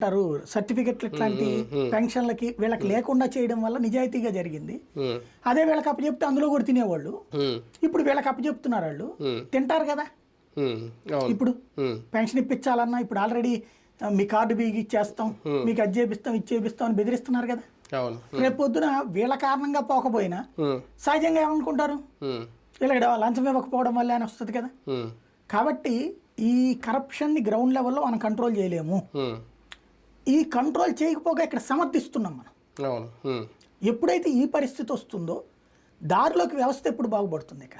అంటారు. సర్టిఫికెట్లు ఇట్లాంటి పెన్షన్లకి వీళ్ళకి లేకుండా చేయడం వల్ల నిజాయితీగా జరిగింది. అదే వీళ్ళకి అప్పచెప్తే అందులో కూడా తినేవాళ్ళు. ఇప్పుడు వీళ్ళకి అప్పచెప్తున్నారు వాళ్ళు. తింటారు కదా. ఇప్పుడు పెన్షన్ ఇప్పించాలన్నా ఇప్పుడు ఆల్రెడీ మీ కార్డు బిగి ఇచ్చేస్తాం మీకు అది చేపిస్తాం ఇది చేపిస్తాం అని బెదిరిస్తున్నారు కదా. అవును. రేపు పొద్దున వీళ్ళ కారణంగా పోకపోయినా సహజంగా ఏమనుకుంటారు? వీళ్ళకి లంచం ఇవ్వకపోవడం వల్ల అని వస్తుంది కదా. కాబట్టి ఈ కరప్షన్ని గ్రౌండ్ లెవెల్లో మనం కంట్రోల్ చేయలేము. ఈ కంట్రోల్ చేయకపోగా ఇక్కడ సమర్థిస్తున్నాం మనం. ఎప్పుడైతే ఈ పరిస్థితి వస్తుందో దారిలోకి వ్యవస్థ ఎప్పుడు బాగుపడుతుంది ఇక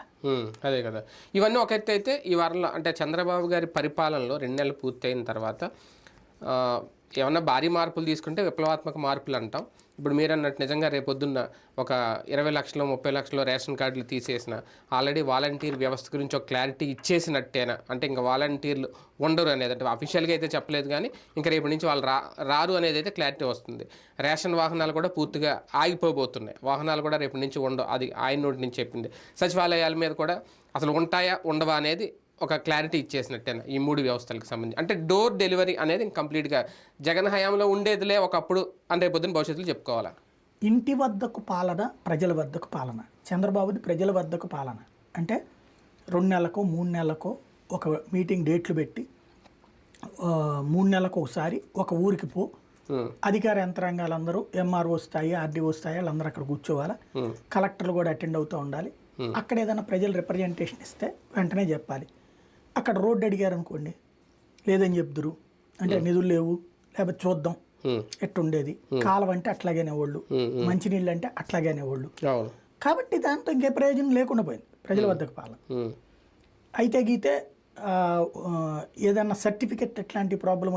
అదే కదా. ఇవన్నీ ఒక ఎత్తు అయితే ఈ వారంలో అంటే చంద్రబాబు గారి పరిపాలనలో రెండు నెలలు పూర్తయిన తర్వాత ఏమన్నా భారీ మార్పులు తీసుకుంటే విప్లవాత్మక మార్పులు అంటాం. ఇప్పుడు మీరు అన్నట్టు నిజంగా రేపొద్దున్న ఒక ఇరవై లక్షలు ముప్పై లక్షలు రేషన్ కార్డులు తీసేసిన ఆల్రెడీ వాలంటీర్ వ్యవస్థ గురించి ఒక క్లారిటీ ఇచ్చేసినట్టేనా? అంటే ఇంకా వాలంటీర్లు ఉండరు అనేది అంటే అఫీషియల్గా అయితే చెప్పలేదు కానీ ఇంకా రేపటి నుంచి వాళ్ళు రా రారు అనేది అయితే క్లారిటీ వస్తుంది. రేషన్ వాహనాలు కూడా పూర్తిగా ఆగిపోబోతున్నాయి. వాహనాలు కూడా రేపటి నుంచి ఉండవు. అది ఆయన నోటి నుంచి చెప్పింది. సచివాలయాల మీద కూడా అసలు ఉంటాయా ఉండవా అనేది ఒక క్లారిటీ ఇచ్చేసినట్టేనా ఈ మూడు వ్యవస్థలకు సంబంధించి? అంటే డోర్ డెలివరీ అనేది కంప్లీట్గా జగన్ హయాంలో ఉండేదిలే ఒకప్పుడు అంటే పొద్దున్న భవిష్యత్తులో చెప్పుకోవాలా? ఇంటి వద్దకు పాలన ప్రజల వద్దకు పాలన. చంద్రబాబుది ప్రజల వద్దకు పాలన. అంటే రెండు నెలలకో మూడు నెలలకో ఒక మీటింగ్ డేట్లు పెట్టి మూడు నెలలకు ఒకసారి ఒక ఊరికి పో. అధికార యంత్రాంగాలందరూ ఎంఆర్ఓ స్థాయి ఆర్డీఓ స్థాయి వాళ్ళందరూ అక్కడ కూర్చోవాలి? కలెక్టర్లు కూడా అటెండ్ అవుతూ ఉండాలి. అక్కడ ఏదైనా ప్రజలు రిప్రజెంటేషన్ ఇస్తే వెంటనే చెప్పాలి. అక్కడ రోడ్డు అడిగారు అనుకోండి లేదని చెప్దురు. అంటే నిధులు లేవు లేకపోతే చూద్దాం ఎట్టుండేది. కాలం అంటే అట్లాగేనే వాళ్ళు మంచినీళ్ళు అంటే అట్లాగేనే వాళ్ళు కాబట్టి దాంతో ఇంకే ప్రయోజనం లేకుండా పోయింది ప్రజల వద్దకు పాలన. అయితే గీతే ఏదన్నా సర్టిఫికెట్ ఎట్లాంటి ప్రాబ్లం